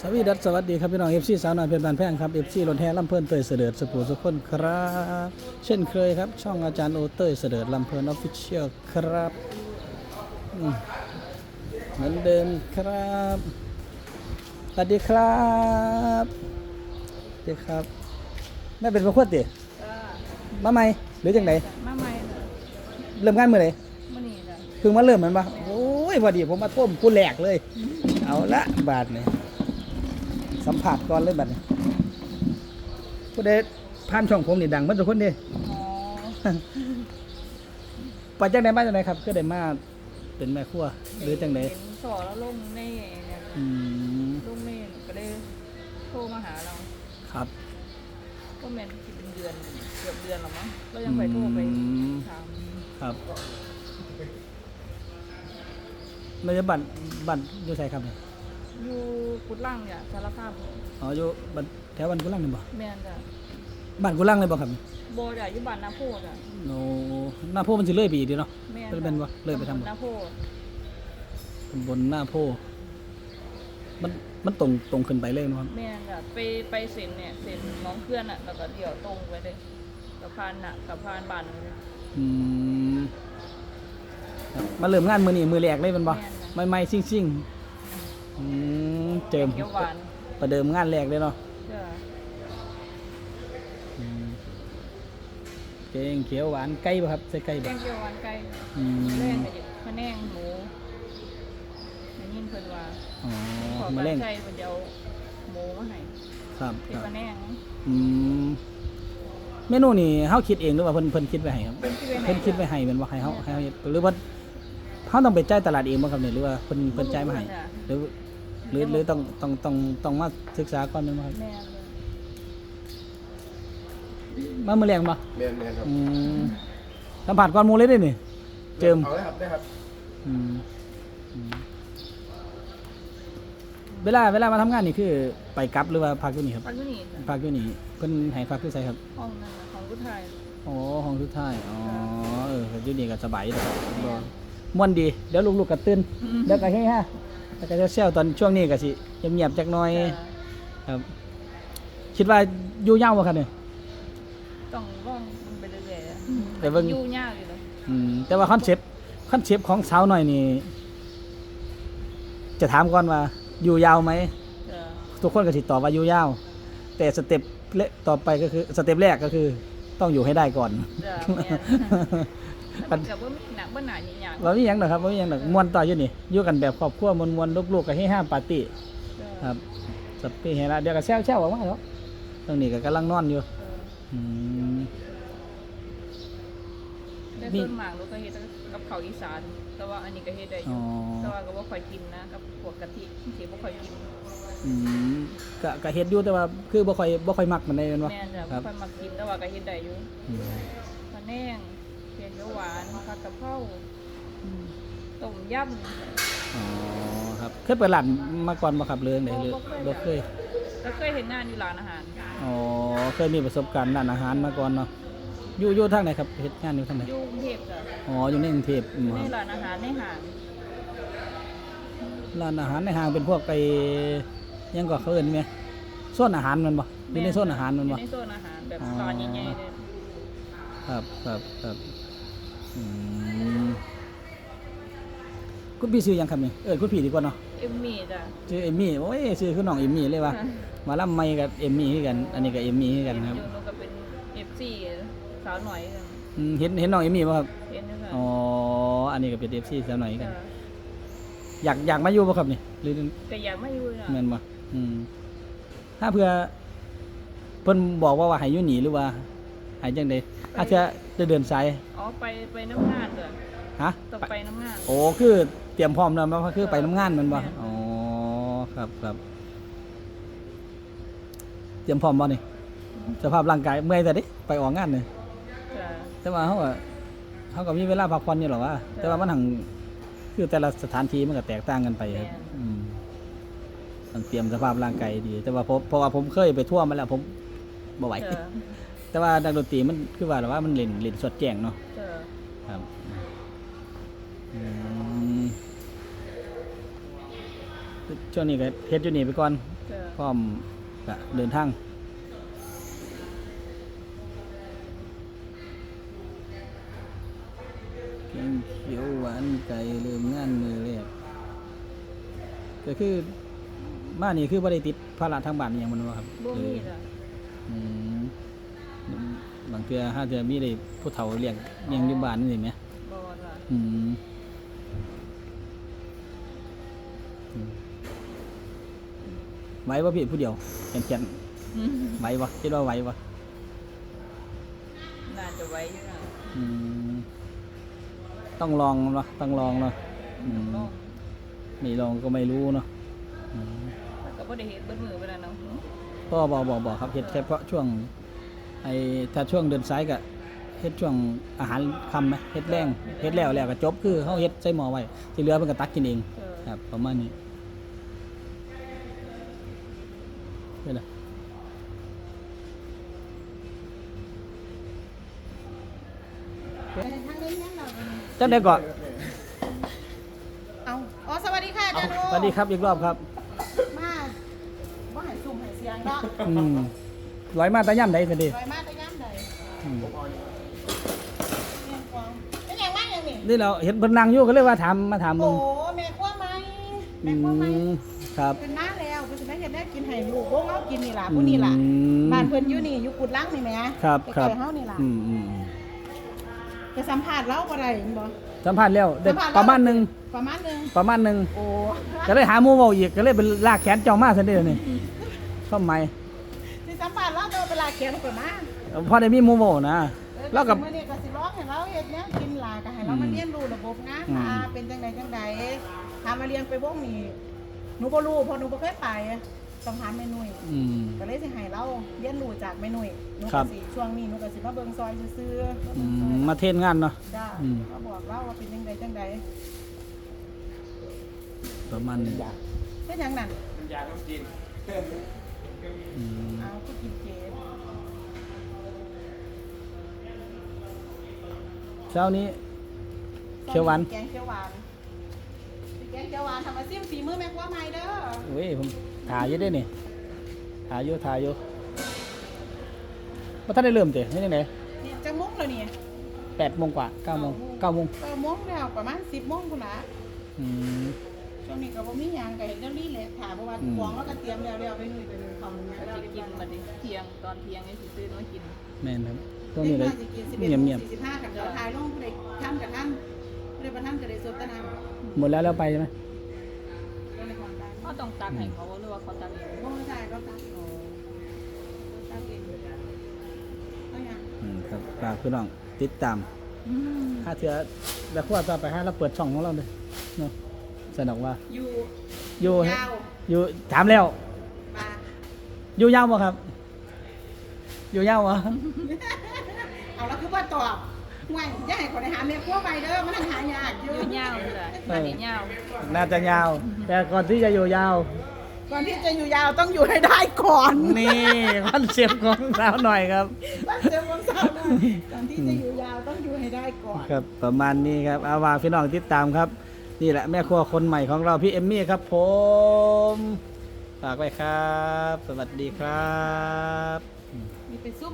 สวีดัสสวัสดีครับพี่น้องเอฟซีสาวน้อยเพชรบานแพงครับเอฟซีรถแห่ลำเพลินเตยเสด็จสปูสุขคนครับ เช่นเคยครับ ช่องอาจารย์โอเตยเสด็จลำเพลินออฟฟิเชียลครับอืมเหมือนเดิมครับสวัสดีครับสวัสดีครับแม่เป็นพระโคตรเตี๋ยจ้ามาใหม่หรือจังไดมาใหม่เลยเริ่มงานเมื่อไหร่มื่อนี้จ้ะเพิ่งมาเริ่มแมันปะโอ้ยพอดีผมมาท่วมกูแหลกเลย เอาละบาทนี่ สัมผัสก่อนเลยบัดนี้ผู้ใดผ่านช่องผมนี่ดังมันทุกคนเดิอ๋อไปจังไดมาจังไดครับก็ได้มาเป็นแม่ครัวหรือจังไดเห็นสอแล้วลงในเนี่ยอืมลงในก็เลยโทรมาหาเรา ครับ ก็แมนคิดเป็นเดือนเกือบเดือนแล้วมั้งเรายังไปโทรไปอืมถามครับเราจะบัตรบัตรอยู่ใส่ครับเนี่ย อยู่กุดล่างเนี่ยสารคามอ๋ออยู่บัตรแถวบ้านกุลังนี่บ่แมนจ้ะบ้านกุลังเลยบ่ครับโบจ้ะอยู่บ้านนาโพจ้ะโนหน้าโพมันสิเลยไปอีกเดีเนาะแมนเป็นเป็นบ่เลยไปทำบ่นาโพตำบลหน้าโพมันมันตรงตรงขึ้นไปเลยเนาะครับแมนจ้ะไปไปเซ็นเนี่ยเซ็นน้องเพื่อนอะแล้วก็เดี๋ยวตรงไปเลยกับพานน่ะกับพานบ้านเลยอืมครับมาเริ่มงานมือนี้มือแรกเลยแมันบ่แม่นจ้ะ ไม่ไม่ๆซิ่งซิ่งๆ อืมเจิมเขียวหวานประเดิมงานแรกเลยเนาะจ้ะอืมเกงเขียวหวานไก่ป่ะครับใส่ไก่แกบ่งเขียวหวานไก่อืมแรงกับพะแนงหมูได้ยินเพิ่นว่าอ๋อขอมาการเล่งใช้เพิ่นจะเอาหมูมาให้ครับเป็นครับพะแนงอืมเมนูนี่เฮาคิดเองหรือว่าเพิ่นเพิ่นคิดไว้ให้ครับเพิ่นคิดไว้ให้เพิ่นคิดไว้ให้แม่นบ่ให้เฮาให้เฮาเฮ็ดหรือว่า เฮาต้องไปจ่ายตลาดเองบ่ครับเนี่ยหรือว่าเพิ่นเพิ่นจ่ายมาให้จ้ะหรือหรือหรือต้องต้องต้องต้องมาศึกษาก่อนแม่นบ่ครับแม่นเลยมามื้อแรงบ่แมนแมนครับอืมสัมผัสก่อนหมู่เลยเด้นี่ เจิม เอาเลยครับได้ครับอืมอืมเวลาเวลามาทำงานนี่คือไปกลับหรือว่าพักอยู่นี่ครับ ปันอยู่นี่จ้ะพักอยู่นี่เพิ่นให้พักคือไสครับ ห้องนั้นน่ะของผู้ชาย อ๋อห้องสุดท้าย อ๋อ เอออยู่นี่ก็สบายอยู่แล้วบ่ ม่วนดี เดี๋ยวลูกๆก็ตื่นเดี๋ยวก็เฮฮาแล้วก็จะเซลตอนช่วงนี้ก็สิเงียบๆจักหน่อยจ้ะครับ คิดว่าอยู่ยาวบ่ครับเนี่ย ต้องลองมันไปเรื่อยๆอะแต่เบิ่ง อยู่ยากอยู่เลยอืมแต่ว่าคอนเซปต์คอนเซปต์ของสาวหน่อยนี่จะถามก่อนว่าอยู่ยาวไหมจ้ะทุกคนก็สิตอบว่าอยู่ยาว แต่สเต็ปเลต่อไปก็คือสเต็ปแรกก็คือ ต้องอยู่ให้ได้ก่อนจ้ะแม่นแล้ว มันก็บ่มีหนักบ่หนาหยังเรามีหยังหรอกครับเรามีหยังหรอกมวนต่ออยู่นี่อยู่กันแบบครอบครัวมวนมวนๆลูกๆกับให้ห้าปาร์ตี้จ้ะครับสเปเฮระเดี๋ยวก็แซวแซวออกมาแล้วตรงนี้ก็กำลังนอนอยู่เอออืมแต่นี่ส่วนมากเราก็เฮ็ดกับข้าวอีสาน แต่ว่าอันนี้ก็เฮ็ดได้ออ๋ยู่อแต่ว่าก็บ่ค่อยกินนะกับพวกกะทิสิบ่ค่อยกินอืมก็ก็เฮ็ดอยู่แต่ว่าคือบ่ค่อยบ่ค่อยมักมันได้แม่นบ่แม่นจ้ะครับ่บค่อยมากินแต่ว่าก็เฮ็ดได้อยู่อืมพะแนงเผ็ดเขียวหวานผัดกะเพราต้มยำอ๋อครับเคยเปิดร้านมาก่อนบ่ครับเรื่องใดหรือบ่บ่เคเคยยแล้วเคยเห็นงานอยู่ร้านอาหารอ๋อเคยมีประสบการณ์ด้านอาหารมาก่อนเนาะอยู่อยู่ทางไหนครับเฮ็ดงานอยู่ทางไหนอยู่กรุงเทพจ้ะอ๋ออยู่ในกรุงเทพอืมในครับร้านอาหารในห้างร้านอาหารในห้างเป็นพวกไปยังก็เขาเอิ้นไหมโซนอาหารแมันบ่ อยู่ในโซนอาหารแมันอยู่บ่ในโซนอาหารแบบอ๋อร้านใหญ่ๆเลยครับครับครับอืม คุณพี่ซื้อยังครับนี่เออคุณพี่ดีกว่าเนาะเอ็มมี่จ้ะชื่อเอมมี่โอ้ยชื่อคือน้องเอมมี่เลยว่ะมาล่ำไม่กับเอมมี่คือกัน อันนี้กับเอมมี่คือกันครับอยู่นู้นก็เป็นเอฟซีสาวหน่อยกันอืมเห็นเห็นน้องเอมมี่ป่ะครับเห็นไหมคะอ๋ออันนี้ก็เป็นเอฟซีสาวหน่อยกันจ้ะอยากอยากมาอยู่ป่ะครับนี่หรือแต่อยากไม่อยู่นะแม่นบ่อืมถ้าเพื่อเพิ่นบอกว่าว่าให้อยู่หนีหรือว่า ให้จังได๋ถ้าเพื่อจะเดินสายอ๋อไปไปน้ำงานจ้ะฮะต้องไปน้ำงาน โอ้คือเตรียมพร้อมแล้วแมันคือไปทำงานแมันบ่แม่นอ๋อครับครับ เตรียมพร้อมบ่นี่สภาพร่างกายเมื่อยแต่ดิไปออกงานนี่จ้ะแต่ว่าเขาก็เขาก็มีเวลาพักผ่อนอยู่หรอกว่าแต่ว่ามันหังคือแต่ละสถานที่มันก็แตกต่างกันไปครับอืมต้องเตรียมสภาพร่างกายดี แต่ว่าผมเพราะว่าผมเคยไปทั่วมาแล้วผมบ่ไหวจ้ะ แต่ว่านักดนตรีมันคือว่าแต่ว่ามันเล่นเล่นสดแจ้งเนาะจ้ะครับอืมช่วงนี้ก็เฮ็ดอยู่นี่ไปก่อนเจอพร้อมก็เดินทางแกงเขียวหวานไก่เริ่มงานมือแรกก็คือมานี่คือบ่ได้ติดภาระทางบ้านอหย่างมันบ่ครับบ่มีจ้ะอืม บางเทื่อห้าเทื่อมีได้ผู้เฒ่าเลี้ยงเลี้ยงอยู่บ้านนี่ไหมบ่จ้ะอืมอืมไหวป่ะพี่ผู้เดียวเขียนเขียนอืมไหวปะคิดว่าไหวปะน่าจะไว้อยู่นะอืมต้องลองเนาะต้องลองเนาะอืมลองไม่ลองก็ไม่รู้เนาะอืมแต่ก็บ่ได้เฮ็ดเบิดมือไปแล้วเนาะพ่อบอกบอกบอกครับเฮ็ดแค่เพราะช่วง ไอ้ถ้าช่วงเดินสายก็เฮ็ดช่วงอาหารคำไหมเฮ็ดแรงเฮ็ดแล้วแล้วก็จบคือเขาเฮ็ดใส่หม้อไว้ที่เหลือเพิ่นก็ตักกินเองเออครับประมาณนี้เป็นไรจังได้ก่อนเอาอ๋อสวัสดีค่ะอาจารย์โอสวัสดีครับอีกรอบครับ มาว่าให้ซุ่มให้เสียงเนาะอืม ร้อยมาแตะย่ำได้สิดีลอยมาแต่ย่ำใดอืมเนี่ยกวางเป็นอย่างมากอย่างนี้นี่เราเห็นเพิ่นนั่งอยู่ก็เลยว่าถามมาถามมึโอ้งแม่ครัวไหมอืแม่ครัวไหมมครับ เป็นมาแล้วเพิ่นสิมาเฮ็ดได้กินให้ลูกวงเอากินนี่ล่ะผู้นี่ล่ะอืมบ้านเพิ่นอยู่นี่อยู่กุดลังนี่แหมครับใกครับล้ๆเฮานี่ล่ะอืมอืมอืมไปสัมภาษณ์เราบ่ได้เห็นบ่สัมภาษณ์แล้วได้สัมภษณ์เประมาณหนึงประมาณหนึงประมาณหนึงโอ้ก็เลยหาหมู่เว้าอีกก็เลยเป็นลากแขนเจ้ามาซั่นเด้อนี่ทำไม ขียนเพิ่นมาพอได้มีหมู่เว้านะ แล้วกับมื้อนี้ก็สิร้องให้เราเฮ็ดแนวกินล่ะก็ให้เรามาเรียนรู้ระบบงานอืม ว่าเป็นจังไดจังใดถามมาเรียนไปวงนี่หนูบ่รู้เพราะหนูบ่เคยไปต้องถามแม่นุ่ยอืม ก็เลยสิให้เราเรียนรู้จากแม่นุ่ยหนูครัก็บ สิช่วงนี้หนูก็สิมาเบิ่งซอยซื่อๆมาอืเบิ่งซอยมมาเทรนงานเนาะ จ้าอืมมาบอกเราว่าเป็นจังไดจังใดประมาณนี้เป็นหยังนั่นอืมเอาก็กินเจ เช้านี้ เขียวหวาน แกงเขียวหวานแกงเขียวหวานทำมาซิมฝีมือแม่ครัวใหม่เด้อเว้ยผมถ่ายอยู่เด้นี่ถ่ายอยู่ถ่ายอยู่ว่าท่านได้เริ่มเจ้ไม่ได้ไหนนี่จังมุกเลยนี่แปดโมงกว่าเก้าโมงเก้าโมงเออโมงแล้วประมาณ10โมงพุ่นล่ะอืมช่วงนี้ก็บ่มีหยังก็เห็นเจ้าลี่แหละถามเพราะว่าอืมของเราก็เตรียมแล้วแล้วไปนุ่ยไปนึ่งข้าวมันก็แล้วสิกินมาดิเที่ยงตอนเที่ยงให้สิซื้อมากินแม่นครับ ตรงนี้เลยสิกินเงียบเงียบ11 45กับเดี๋ยวถ่ายลงผู้ใดท่านกับท่านผู้ใดประท่านก็ได้สดตะนำๆหมดแล้วแล้วไปใช่ไหมก็เลยก่อนไปเขาต้องตักให้เขาหรือว่าเขาตักเองบ่ได้ก็ตัดเอาตัดเองเอาหยังอืมครับฝากพี่น้องติดตามถ้าเถื่อแล้วขั้วต่อไปให้เราเปิดช่องของเราเลยเนาะสนุกว่า อยู่ อยู่ยาวอยู่ถามแล้วมาอยู่ยาวบ่ครับ อยู่ยาวบ่ เอาแล้วคือว่าตอบห่วยอย่าให้คนได้หาแม่ครัวไปเด้อมันหายากอยู่ยืดยาวเลยล่ะอันนี้ยาวน่าจะยาว แต่ก่อนที่จะอยู่ยาว ก่อนที่จะอยู่ยาวต้องอยู่ให้ได้ก่อนนี่คอนเซปต์ของสาวหน่อยครับว่าเจอวันเสาร์นะก่อนที่จะอยู่ยาวต้องอยู่ให้ได้ก่อนครับประมาณนี้ครับเอาว่าพี่น้องติดตามครับนี่แหละแม่ครัวคนใหม่ของเราพี่เอมมี่ครับผมฝากไว้ครับ สวัสดีครับ มีไปซุ่ม